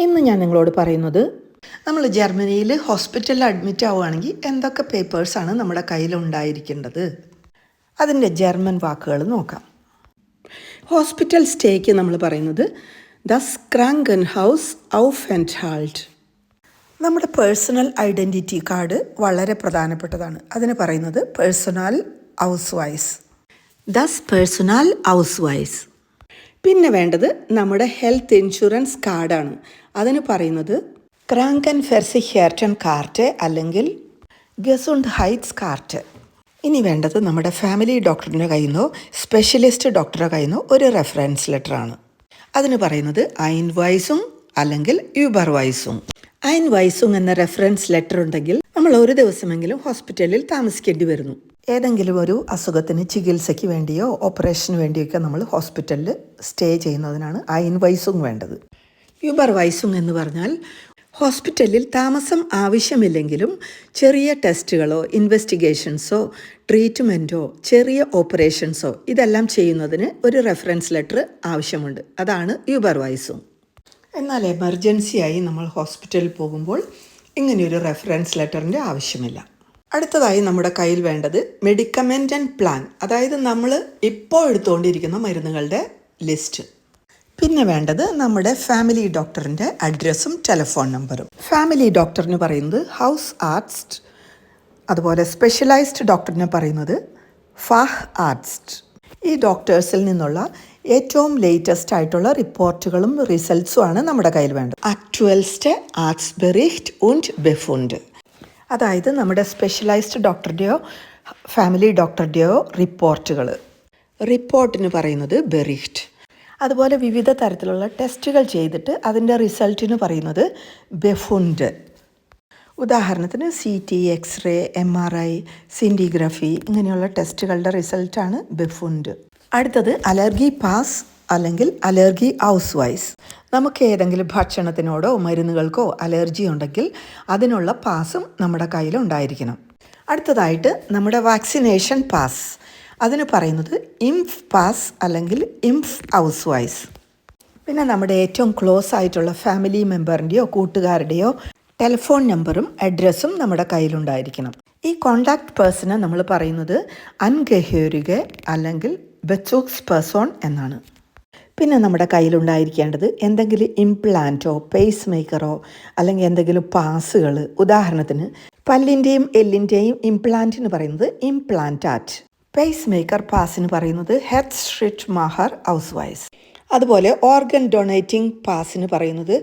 ഇന്ന് ഞാൻ നിങ്ങളോട് പറയുന്നത് നമ്മൾ ജർമ്മനിയിൽ ഹോസ്പിറ്റലിൽ അഡ്മിറ്റ് ആവുകയാണെങ്കിൽ എന്തൊക്കെ പേപ്പേഴ്സാണ് നമ്മുടെ കയ്യിൽ ഉണ്ടായിരിക്കേണ്ടത്? അതിന്റെ ജർമ്മൻ വാക്കുകൾ നോക്കാം. ഹോസ്പിറ്റൽ സ്റ്റേക്ക് നമ്മൾ പറയുന്നത് ദസ് ക്രാങ്കൻ ഹൗസ് ഔഫ് ആൻഡ് ഹാൾട്ട്. നമ്മുടെ പേഴ്സണൽ ഐഡന്റിറ്റി കാർഡ് വളരെ പ്രധാനപ്പെട്ടതാണ്. അതിന് പറയുന്നത് പേഴ്സണൽ ഹൗസ് വൈസ് ദസ് പേഴ്സണൽ ഹൗസ് വൈസ് പിന്നെ വേണ്ടത് നമ്മുടെ ഹെൽത്ത് ഇൻഷുറൻസ് കാർഡാണ്. അതിന് പറയുന്നത് ക്രാങ്ക് ക്രാങ്കൻ ഫെർസി ഹെയർട്ടൺ കാർട്ട് അല്ലെങ്കിൽ ഗസുണ്ട് ഹൈറ്റ്സ് കാർട്ട്. ഇനി വേണ്ടത് നമ്മുടെ ഫാമിലി ഡോക്ടറിന്റെ കയ്യിൽ നിന്നോ സ്പെഷ്യലിസ്റ്റ് ഡോക്ടറുടെ കയ്യിൽ നിന്നോ ഒരു റെഫറൻസ് ലെറ്ററാണ്. അതിന് പറയുന്നത് അയൻ വൈസും അല്ലെങ്കിൽ യൂബർ വൈസും. അയൻ വൈസും എന്ന റെഫറൻസ് ലെറ്റർ ഉണ്ടെങ്കിൽ നമ്മൾ ഒരു ദിവസമെങ്കിലും ഹോസ്പിറ്റലിൽ താമസിക്കേണ്ടി വരുന്നു. ഏതെങ്കിലും ഒരു അസുഖത്തിന് ചികിത്സയ്ക്ക് വേണ്ടിയോ ഓപ്പറേഷന് വേണ്ടിയൊക്കെ നമ്മൾ ഹോസ്പിറ്റലിൽ സ്റ്റേ ചെയ്യുന്നതിനാണ് ആ ഇൻവൈസും വേണ്ടത്. യുബർ വൈസും എന്ന് പറഞ്ഞാൽ ഹോസ്പിറ്റലിൽ താമസം ആവശ്യമില്ലെങ്കിലും ചെറിയ ടെസ്റ്റുകളോ ഇൻവെസ്റ്റിഗേഷൻസോ ട്രീറ്റ്മെന്റോ ചെറിയ ഓപ്പറേഷൻസോ ഇതെല്ലാം ചെയ്യുന്നതിന് ഒരു റെഫറൻസ് ലെറ്റർ ആവശ്യമുണ്ട്. അതാണ് യുബർ വൈസും എന്നാൽ എമർജൻസിയായി നമ്മൾ ഹോസ്പിറ്റലിൽ പോകുമ്പോൾ ഇങ്ങനെയൊരു റെഫറൻസ് ലെറ്ററിന്റെ ആവശ്യമില്ല. അടുത്തതായി നമ്മുടെ കയ്യിൽ വേണ്ടത് മെഡിക്കമെന്റ് ആൻഡ് പ്ലാൻ അതായത് നമ്മൾ ഇപ്പോൾ എടുത്തുകൊണ്ടിരിക്കുന്ന മരുന്നുകളുടെ ലിസ്റ്റ് പിന്നെ വേണ്ടത് നമ്മുടെ ഫാമിലി ഡോക്ടറിന്റെ അഡ്രസ്സും ടെലിഫോൺ നമ്പറും ഫാമിലി ഡോക്ടറിന് പറയുന്നത് ഹൗസ് ആർട്സ്റ്റ് അതുപോലെ സ്പെഷ്യലൈസ്ഡ് ഡോക്ടറിനെ പറയുന്നത് ഫാഹ് ആർട്സ്റ്റ് ഈ ഡോക്ടേഴ്സിൽ നിന്നുള്ള ഏറ്റവും ലേറ്റസ്റ്റ് ആയിട്ടുള്ള റിപ്പോർട്ടുകളും റിസൾട്ട്സും ആണ് നമ്മുടെ കയ്യിൽ വേണ്ടത്. ആക്ച്വൽസ്റ്റ് ആർട്സ് ബെറിഹ്റ്റ് ഉൻഡ് ബെഫുണ്ട് അതായത് നമ്മുടെ സ്പെഷ്യലൈസ്ഡ് ഡോക്ടറുടെയോ ഫാമിലി ഡോക്ടറുടെയോ റിപ്പോർട്ടുകൾ. റിപ്പോർട്ടിന് പറയുന്നത് ബെറിഹ്റ്റ് അതുപോലെ വിവിധ തരത്തിലുള്ള ടെസ്റ്റുകൾ ചെയ്തിട്ട് അതിന്റെ റിസൾട്ടിന് പറയുന്നത് ബെഫുണ്ട് ഉദാഹരണത്തിന് C T X ray M R I scintigraphy ഇങ്ങനെയുള്ള ടെസ്റ്റുകളുടെ റിസൾട്ടാണ് ബെഫുണ്ട് അടുത്തത് അലർജി പാസ് അല്ലെങ്കിൽ അലർജി ഹൗസ് വൈസ് നമുക്ക് ഏതെങ്കിലും ഭക്ഷണത്തിനോടോ മരുന്നുകൾക്കോ അലർജി ഉണ്ടെങ്കിൽ അതിനുള്ള പാസും നമ്മുടെ കയ്യിൽ ഉണ്ടായിരിക്കണം. അടുത്തതായിട്ട് നമ്മുടെ വാക്സിനേഷൻ പാസ്. അതിന് പറയുന്നത് ഇംഫ് പാസ് അല്ലെങ്കിൽ ഇംഫ് ഹൗസ് വൈസ് പിന്നെ നമ്മുടെ ഏറ്റവും ക്ലോസ് ആയിട്ടുള്ള ഫാമിലി മെമ്പറിന്റെയോ കൂട്ടുകാരുടെയോ ടെലിഫോൺ നമ്പറും അഡ്രസ്സും നമ്മുടെ കയ്യിലുണ്ടായിരിക്കണം. ഈ കോണ്ടാക്ട് പേഴ്സണെ നമ്മൾ പറയുന്നത് അൻഗഹ്യോരുക അല്ലെങ്കിൽ ബെച്ചോക്സ് പേഴ്സോൺ എന്നാണ്. പിന്നെ നമ്മുടെ കയ്യിലുണ്ടായിരിക്കേണ്ടത് എന്തെങ്കിലും ഇംപ്ലാന്റോ പേസ് മേക്കറോ അല്ലെങ്കിൽ എന്തെങ്കിലും പാസുകൾ ഉദാഹരണത്തിന് പല്ലിന്റെയും എല്ലിന്റെയും എന്ന് പറയുന്നത് ഇംപ്ലാന്റാറ്റ് പേസ് മേക്കർ പാസിന് പറയുന്നത് ഹെഡ് സ്ട്രിറ്റ് മഹർ ഹൗസ് വൈസ് അതുപോലെ ഓർഗൻ ഡൊണേറ്റിംഗ് പാസിന് പറയുന്നത്